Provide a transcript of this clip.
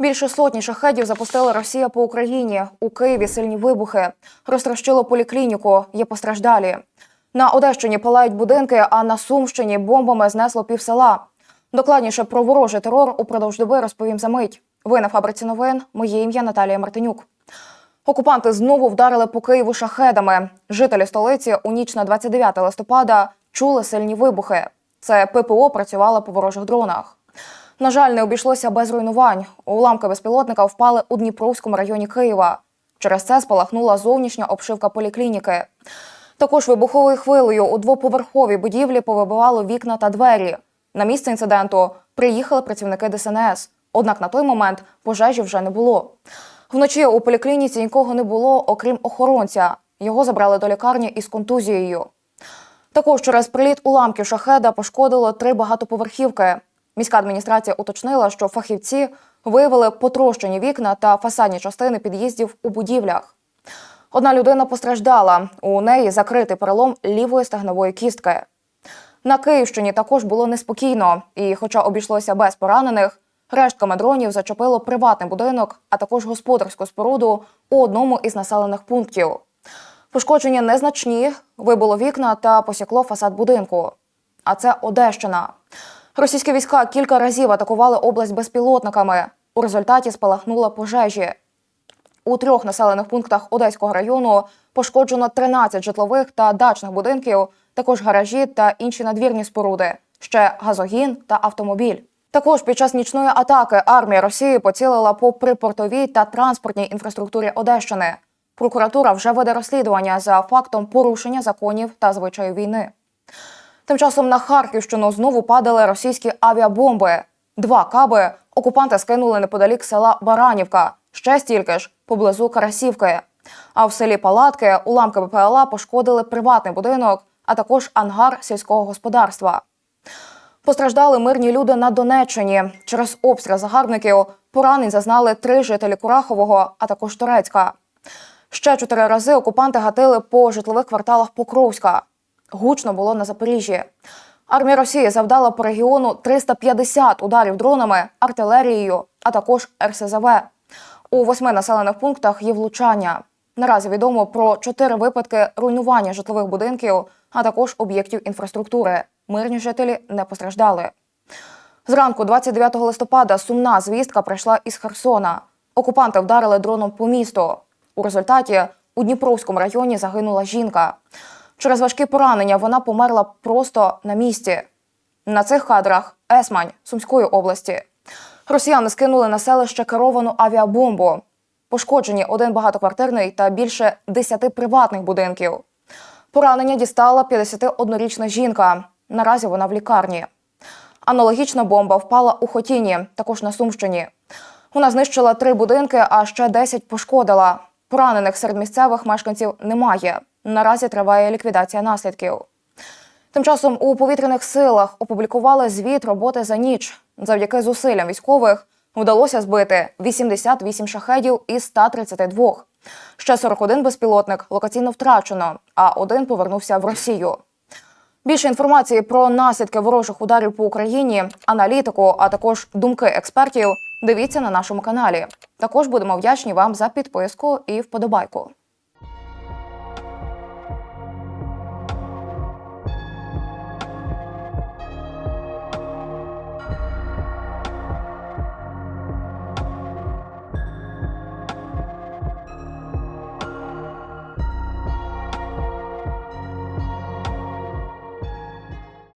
Більше сотні шахедів запустила Росія по Україні. У Києві сильні вибухи. Розтрощило поліклініку. Є постраждалі. На Одещині палають будинки, а на Сумщині бомбами знесло пів села. Докладніше про ворожий терор упродовж доби розповім за мить. Ви на фабриці новин. Моє ім'я Наталія Мартинюк. Окупанти знову вдарили по Києву шахедами. Жителі столиці у ніч на 29 листопада чули сильні вибухи. Це ППО працювало по ворожих дронах. На жаль, не обійшлося без руйнувань. Уламки безпілотника впали у Дніпровському районі Києва. Через це спалахнула зовнішня обшивка поліклініки. Також вибуховою хвилею у двоповерховій будівлі повибивало вікна та двері. На місце інциденту приїхали працівники ДСНС. Однак на той момент пожежі вже не було. Вночі у поліклініці нікого не було, окрім охоронця. Його забрали до лікарні із контузією. Також через приліт уламків шахеда пошкодило три багатоповерхівки. Міська адміністрація уточнила, що фахівці виявили потрощені вікна та фасадні частини під'їздів у будівлях. Одна людина постраждала. У неї закритий перелом лівої стегнової кістки. На Київщині також було неспокійно, і, хоча обійшлося без поранених, рештками дронів зачепило приватний будинок, а також господарську споруду у одному із населених пунктів. Пошкодження незначні, вибило вікна та посікло фасад будинку. А це Одещина. Російські війська кілька разів атакували область безпілотниками. У результаті спалахнула пожежі. У трьох населених пунктах Одеського району пошкоджено 13 житлових та дачних будинків, також гаражі та інші надвірні споруди, ще газогін та автомобіль. Також під час нічної атаки армія Росії поцілила по припортовій та транспортній інфраструктурі Одещини. Прокуратура вже веде розслідування за фактом порушення законів та звичаю війни. Тим часом на Харківщину знову падали російські авіабомби. Два каби окупанти скинули неподалік села Баранівка, ще стільки ж поблизу Карасівки. А в селі Палатки уламки БПЛА пошкодили приватний будинок, а також ангар сільського господарства. Постраждали мирні люди на Донеччині. Через обстріл загарбників поранень зазнали три жителі Курахового, а також Турецька. Ще чотири рази окупанти гатили по житлових кварталах Покровська. Гучно було на Запоріжжі. Армія Росії завдала по регіону 350 ударів дронами, артилерією, а також РСЗВ. У восьми населених пунктах є влучання. Наразі відомо про чотири випадки руйнування житлових будинків, а також об'єктів інфраструктури. Мирні жителі не постраждали. Зранку, 29 листопада, сумна звістка прийшла із Херсона. Окупанти вдарили дроном по місту. У результаті у Дніпровському районі загинула жінка. Через важкі поранення вона померла просто на місці. На цих кадрах Есмань Сумської області. Росіяни скинули на селище керовану авіабомбу. Пошкоджені один багатоквартирний та більше 10 приватних будинків. Поранення дістала 51-річна жінка. Наразі вона в лікарні. Аналогічна бомба впала у Хотіні, також на Сумщині. Вона знищила три будинки, а ще 10 пошкодила. Поранених серед місцевих мешканців немає. Наразі триває ліквідація наслідків. Тим часом у повітряних силах опублікували звіт роботи за ніч. Завдяки зусиллям військових вдалося збити 88 шахедів із 132. Ще 41 безпілотник локаційно втрачено, а один повернувся в Росію. Більше інформації про наслідки ворожих ударів по Україні, аналітику, а також думки експертів. Дивіться на нашому каналі. Також будемо вдячні вам за підписку і вподобайку.